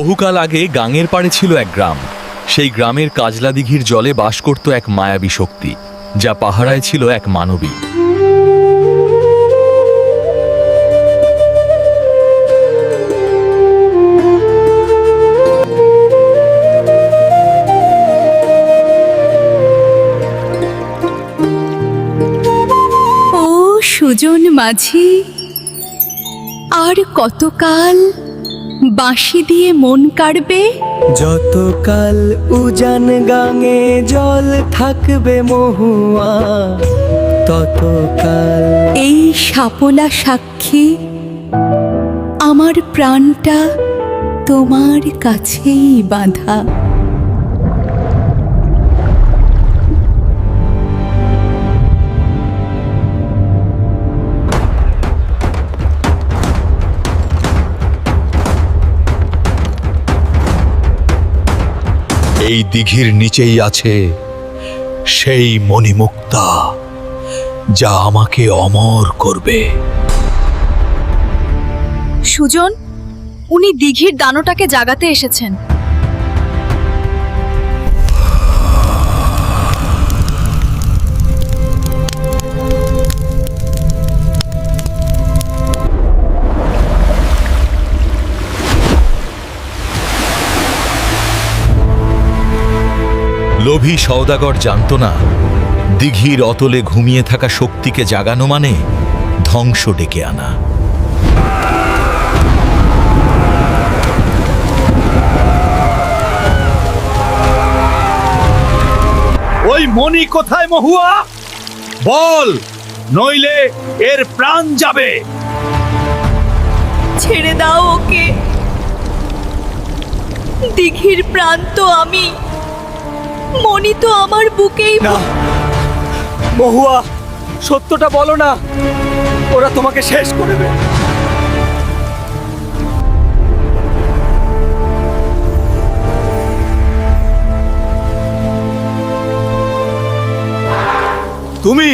বহুকাল আগে গাঙের পাড়ে ছিল এক গ্রাম। সেই গ্রামের কাজলা দিঘির জলে বাস করত এক মায়াবী শক্তি, যা পাহারায় ছিল এক মানবী। সুজন মাঝি, আর কতকাল বাঁশি দিয়ে মন কাড়বে? যতকাল উজান গাঙে জল থাকবে মহুয়া ততকাল এই সাপলা সাক্ষী আমার প্রাণটা তোমার কাছেই বাঁধা। এই দিঘির নিচেই আছে সেই মণিমুক্তা, যা আমাকে অমর করবে। সুজন, উনি দিঘির দানোটাকে জাগাতে এসেছেন। লোভী সওদাগর জানত না। দিঘির অতলে ঘুমিয়ে থাকা শক্তিকে জাগানো মানে ধ্বংস ডেকে আনা। ওই মণি কোথায় মহুয়া? বল নইলে এর প্রাণ যাবে। ছেড়ে দাও ওকে। দিঘির প্রাণ তো আমি। মনি তো আমার বুকেই না। মহুয়া সত্যটা বলো না। ওরা তোমাকে শেষ করবে তুমি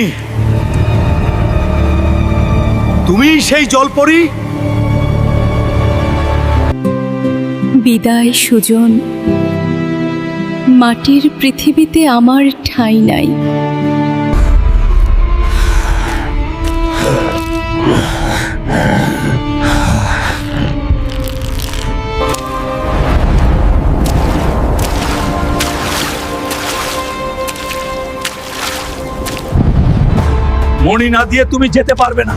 তুমি সেই জলপরি? বিদায় সুজন। মাটির পৃথিবীতে আমার ঠাঁই নাই। মণি না দিয়ে তুমি যেতে পারবে না।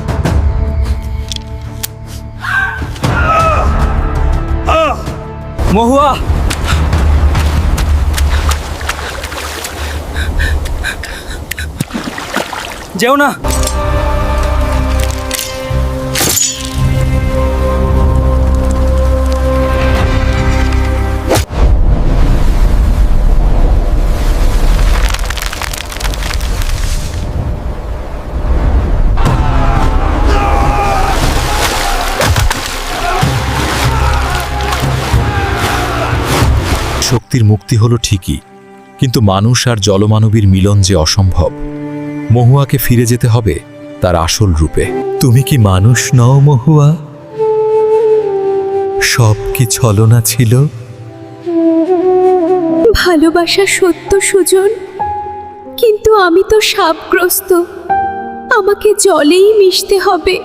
মহুয়া! যেও না। শক্তির মুক্তি হলো ঠিকই কিন্তু মানুষ আর জলমানবীর মিলন যে অসম্ভব। মহুয়াকে ফিরে যেতে হবে তার আসল রূপে। তুমি কি মানুষ নও মহুয়া? সব কি ছলনা ছিল? ভালোবাসা সত্য, সুজন। কিন্তু আমি তো সাপগ্রস্ত। আমাকে জলেই মিশতে হবে।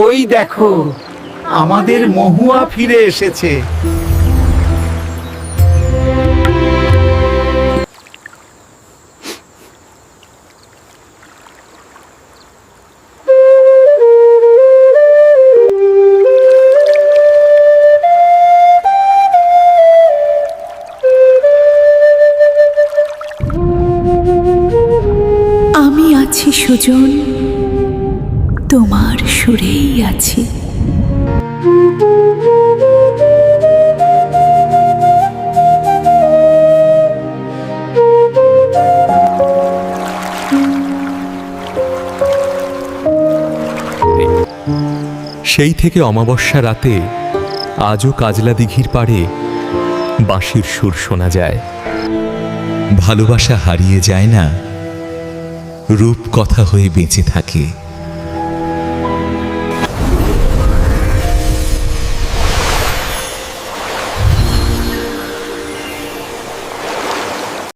ওই দেখো আমাদের মহুয়া ফিরে এসেছে। আমি আছি সুজন। তোমার সুরেই আছি। সেই থেকে অমাবস্যা রাতে আজও কাজলা দিঘির পাড়ে বাঁশির সুর শোনা যায়। ভালোবাসা হারিয়ে যায় না রূপ কথা হয়ে বেঁচে থাকে।